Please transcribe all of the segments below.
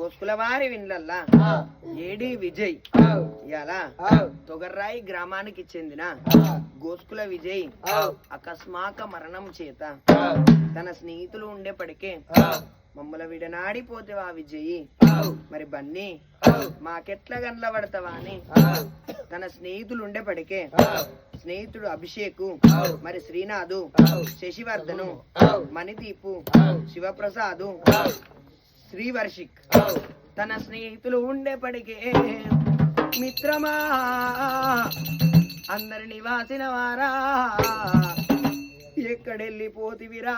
గోస్కుల వారి విన్లల్లా. ఏడి విజయ్. ఇలా తొగర్రాయి గ్రామానికి చెందిన గోస్కుల విజయ్ అకస్మాక మరణం చేత తన స్నేహితులు ఉండేప్పటికే మమ్మల విడనాడిపోతే ఆ. విజయ్ మరి బన్నీ మాకెట్లా గండ్ల పడతావా అని తన స్నేహితులు ఉండేప్పటికే స్నేహితుడు అభిషేక్ మరి శ్రీనాథు శశివర్ధను మణిదీపు శివప్రసాద్ శ్రీవర్షిక్. తన స్నేహితులు ఉండేప్పటికే మిత్రమా. అందరి నివాసిన వారా. ఎక్కడెళ్ళిపోతివిరా.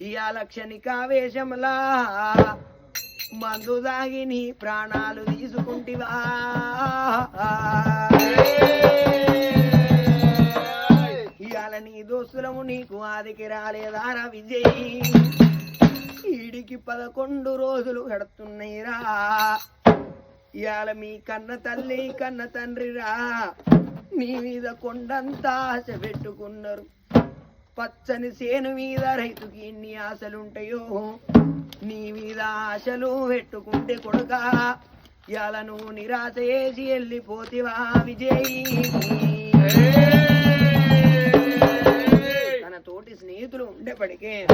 ఇయాల క్షణికావేశంలా మందు దాగి నీ ప్రాణాలు తీసుకుంటివా. ఇయాల నీ దోస్తులము నీకు ఆదికి రాలేదారా విజయ్. ఈడికి పదకొండు రోజులు గడుతున్నాయిరా. ఇవాళ మీ కన్న తల్లి కన్న తండ్రిరా. నీ మీద కొండంతా ఆశ పెట్టుకున్నారు. పచ్చని సేను మీద రైతుకి ఎన్ని ఆశలుంటాయో నీ మీద ఆశలు పెట్టుకుంటే కొడుక. ఇవాళ నువ్వు నిరాశ చేసి వెళ్ళిపోతివా విజయ్. స్నేహితులు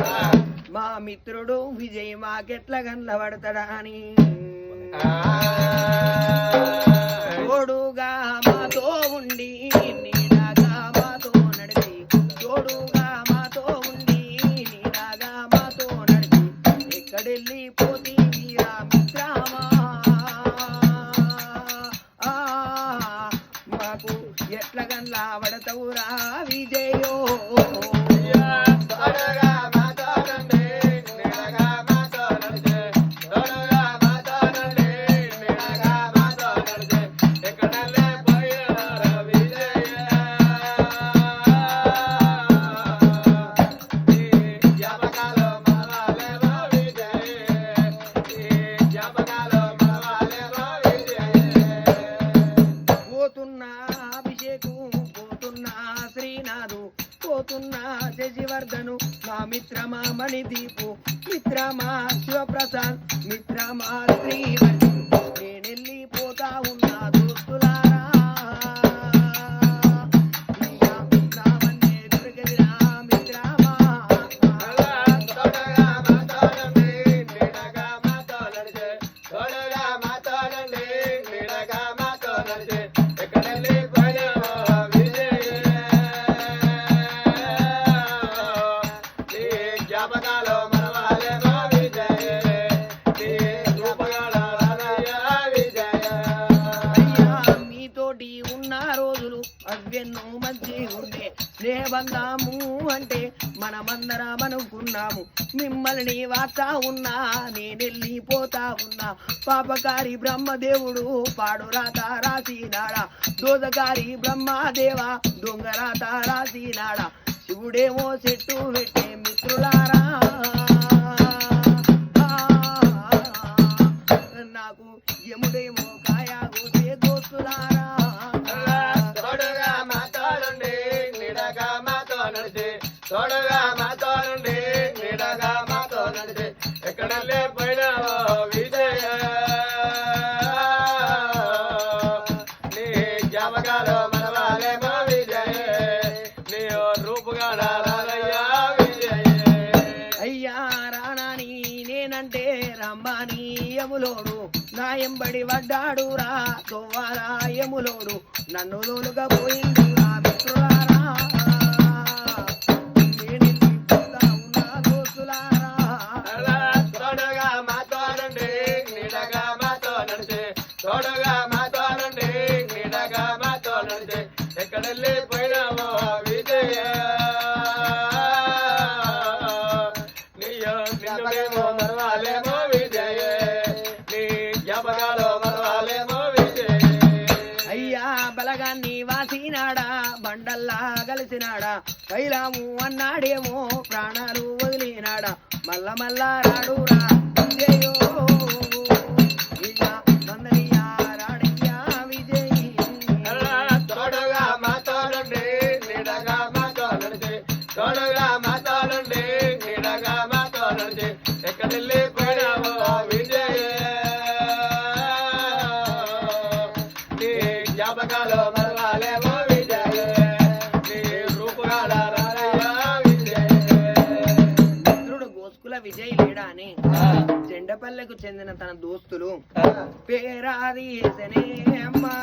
మా మిత్రుడు విజయ్ మాకెట్ల గండ్ల పడతాడా అని. ఎట్ల గండ్ల పడతావురా విజయో? పోతున్నా పోతున్నా శశివర్ధను మా మిత్రమా మణిదీపు. మిత్రమా శివప్రసాద్ మిత్రమా శ్రీవర్ధన్ స్నేహబంధాము అంటే మనమందరం అనుకున్నాము. మిమ్మల్ని వాస్తా ఉన్నా నేనెళ్ళి పోతా ఉన్నా. పాపకారి బ్రహ్మదేవుడు పాడు రాత రాసినాడా? దోదకారి బ్రహ్మదేవ దొంగ రాత రాసినాడా? శివుడేమో చెట్టు పెట్టే మిత్రులారా. నాకు యముడేమో కాయా గోసే దోస్తులారా తోడగా మాతో నుండి నీడగా మాతో నడిచి ఎక్కడల్లే పోయినావో విజయ. నీ జ్ఞాపకాలు మనవాలే మా విజయ. నీ రూపుగా రాలయ్యా విజయ. అయ్యా రాణాని నేనంటే రంబాని యములోడు. నా ఎంబడి వడ్డాడు రా తొవ్వారా నన్ను తోలుగా పోయింది రా మిత్రురా చేసినాడా? కలిసినాడా కైలాము అన్నాడేమో ప్రాణాలు వదిలినాడా? మల్ల మల్ల రాడురా విజయ్ లేడా అని. జెండపల్లెకు చెందిన తన దోస్తులు పేరాది అమ్మా.